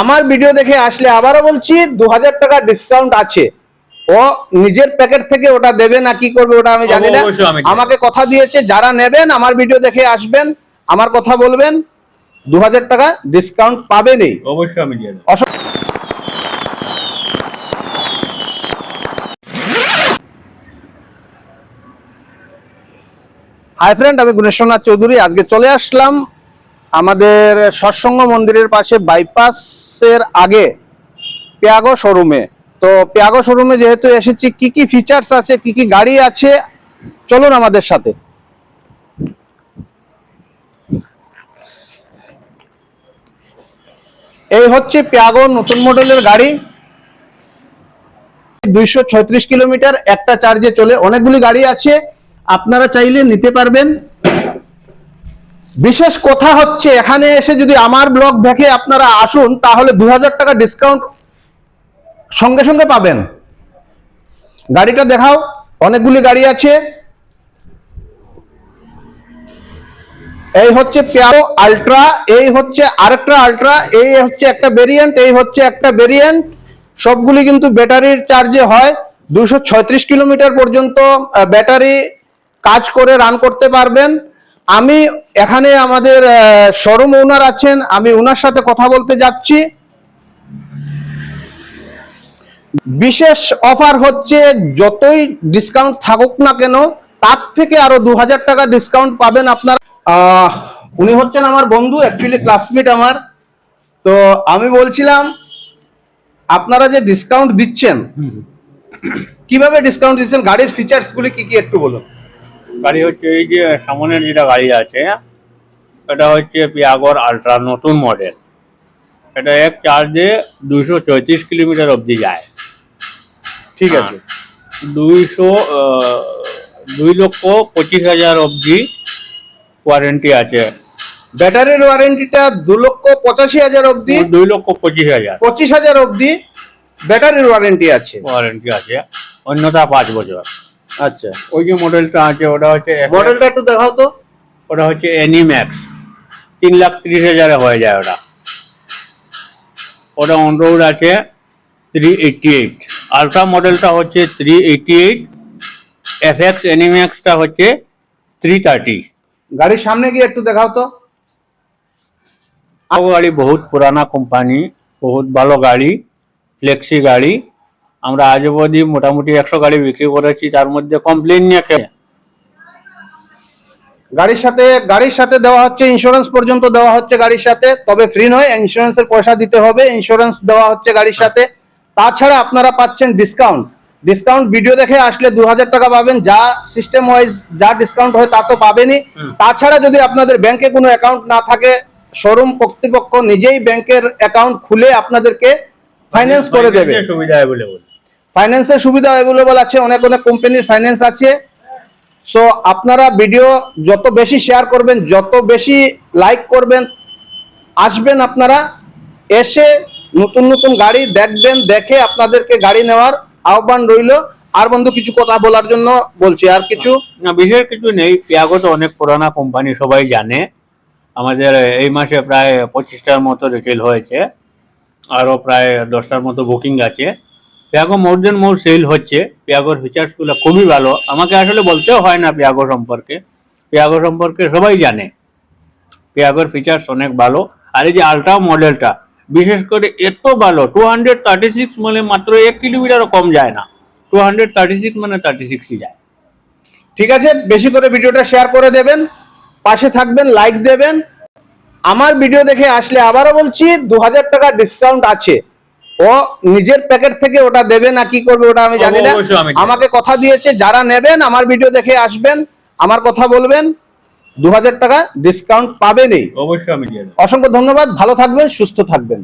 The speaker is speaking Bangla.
আমার ভিডিও দেখে আসলে আবারও বলছি দু হাজার টাকা ডিসকাউন্ট আছে। ও নিজের প্যাকেট থেকে ওটা দেবে না কি করবে ওটা আমি জানি না। আমাকে কথা দিয়েছে যারা নেবেন আমার ভিডিও দেখে আসবেন আমার কথা বলবেন দু হাজার টাকা ডিসকাউন্ট পাবেনই। অবশ্যই আমি দিয়ে হাই ফ্রেন্ড আমি গুণেশ্বরনাথ চৌধুরী আজকে চলে আসলাম আমাদের সৎসঙ্গ মন্দিরের পাশে বাইপাসের আগে পেয়াগো শোরুমে। তো পেয়াগো শোরুমে যেহেতু এসেছি, কি কি ফিচার্স আছে, কি কি গাড়ি আছে, চলুন আমাদের সাথে। এই হচ্ছে পেয়াগো নতুন মডেলের গাড়ি। দুইশো ছত্রিশ কিলোমিটার, একটা চার্জে চলে। অনেকগুলি গাড়ি আছে, আপনারা চাইলে নিতে পারবেন। বিশেষ কথা হচ্ছে, এখানে এসে যদি আমার ব্লগ দেখে আপনারা আসুন, তাহলে দু হাজার টাকা ডিসকাউন্ট সঙ্গে সঙ্গে পাবেন। গাড়িটা দেখাও, অনেকগুলি গাড়ি আছে। এই হচ্ছে পেয়ারো আলট্রা এই হচ্ছে আরেকটা আলট্রা এই হচ্ছে একটা ভেরিয়েন্ট এই হচ্ছে একটা ভেরিয়েন্ট সবগুলি কিন্তু ব্যাটারির চার্জে হয়। দুশো কিলোমিটার পর্যন্ত ব্যাটারি কাজ করে রান করতে পারবেন। আমি এখানে আমাদের শোরুম ওনার আছেন, আমি ওনার সাথে কথা বলতে যাচ্ছি। বিশেষ অফার হচ্ছে, যতই ডিসকাউন্ট থাকুক না কেন, তার থেকে আরও দু হাজার টাকা ডিসকাউন্ট পাবেন আপনার। উনি হচ্ছেন আমার বন্ধু অ্যাকচুয়ালি ক্লাসমেট আমার। তো আমি বলছিলাম, আপনারা যে ডিসকাউন্ট দিচ্ছেন, কীভাবে ডিসকাউন্ট দিচ্ছেন, গাড়ির ফিচার্স গুলি কি কি একটু বলুন। গাড়ি হচ্ছে এই যে সামনের যেটা গাড়ি আছে এটা হচ্ছে পিয়াগর আলট্রা নতুন মডেল এটা এক চার্জে দুইশো চৌত্রিশ কিলোমিটার অবধি যায়। ঠিক হ্যাঁ। আছে। দুইশো দুই লক্ষ পঁচিশ হাজার অবধি ওয়ারেন্টি আছে। ব্যাটারির ওয়ারেন্টিটা দু লক্ষ পঁচাশি হাজার অবধি দুই লক্ষ পঁচিশ হাজার। পঁচিশ হাজার অবধি ব্যাটারির ওয়ারেন্টি আছে। ওয়ারেন্টি আছে। অন্যটা পাঁচ বছর। আচ্ছা। ওই যে মডেলটা আছে ওটা হচ্ছে মডেলটা একটু দেখাও তো। ওটা হচ্ছে এনিম্যাক্স তিন লাখ তিরিশ হাজারে হয়ে যায় ওটা। ওটা অন রোড আছে থ্রি এইটটি এইট আলট্রা মডেলটা হচ্ছে three eighty eight F X এনিম্যাক্সটা হচ্ছে থ্রি থার্টি গাড়ির সামনে গিয়ে একটু দেখাও তো। গাড়ি বহুত পুরানা কোম্পানি বহুত ভালো গাড়ি ফ্লেক্সি গাড়ি। আমরা আজ অবধি মোটামুটি একশো গাড়ি বিক্রি করেছি তার মধ্যে কমপ্লেন নিয়ে গাড়ির সাথে গাড়ির সাথে দেওয়া হচ্ছে ইন্স্যুরেন্স পর্যন্ত দেওয়া হচ্ছে গাড়ির সাথে তবে ফ্রি নয় ইন্স্যুরেন্সের পয়সা দিতে হবে ইন্স্যুরেন্স দেওয়া হচ্ছে গাড়ির সাথে। তাছাড়া আপনারা পাচ্ছেন ডিসকাউন্ট ডিসকাউন্ট ভিডিও দেখে আসলে দু হাজার টাকা পাবেন যা সিস্টেম ওয়াইজ যা ডিসকাউন্ট হয় তা তো পাবেনই। তাছাড়া যদি আপনাদের ব্যাংকে কোনো অ্যাকাউন্ট না থাকে শোরুম কর্তৃপক্ষ নিজেই ব্যাংকের অ্যাকাউন্ট খুলে আপনাদেরকে ফাইন্যান্স করে দেবে। সুবিধা ফাইন্যান্সের সুবিধা অ্যাভেলেবল আছে, অনেক অনেক কোম্পানির ফাইন্যান্স আছে। সো আপনারা ভিডিও যত বেশি শেয়ার করবেন, যত বেশি লাইক করবেন, আসবেন আপনারা, এসে নতুন নতুন গাড়ি দেখবেন, দেখে আপনাদেরকে গাড়ি নেওয়ার আহ্বান রইল। আর বন্ধু, কিছু কথা বলার জন্য বলছি, আর কিছু? না, বিশেষ কিছু নেই পিয়াগো তো অনেক পুরানা কোম্পানি সবাই জানে। আমাদের এই মাসে প্রায় পঁচিশটার মতো রিটেল হয়েছে। আরও প্রায় দশটার মতো বুকিং আছে। পিয়াগো মোর দেন মোর সেল হচ্ছে, পিয়াগোর ফিচার্সগুলো খুবই ভালো। আমাকে আসলে বলতেও হয় না পিয়াগো সম্পর্কে। পিয়াগো সম্পর্কে সবাই জানে। পিয়াগোর ফিচার্স অনেক ভালো। আর এই যে আলট্রা মডেলটা বিশেষ করে এত ভালো টু হান্ড্রেড থার্টি সিক্স মানে মাত্র এক কিলোমিটারও কম যায় না। টু হান্ড্রেড থার্টি সিক্স মানে থার্টি সিক্সই যায়। ঠিক আছে, বেশি করে ভিডিওটা শেয়ার করে দেবেন, পাশে থাকবেন লাইক দেবেন। আমার ভিডিও দেখে আসলে আবারও বলছি, দু হাজার টাকা ডিসকাউন্ট আছে। ও নিজের প্যাকেট থেকে ওটা দেবে না কি করবে ওটা আমি জানি না। আমাকে কথা দিয়েছে যারা নেবেন আমার ভিডিও দেখে আসবেন আমার কথা বলবেন দু হাজার টাকা ডিসকাউন্ট পাবেনই। অবশ্যই আমি অসংখ্য ধন্যবাদ ভালো থাকবেন সুস্থ থাকবেন।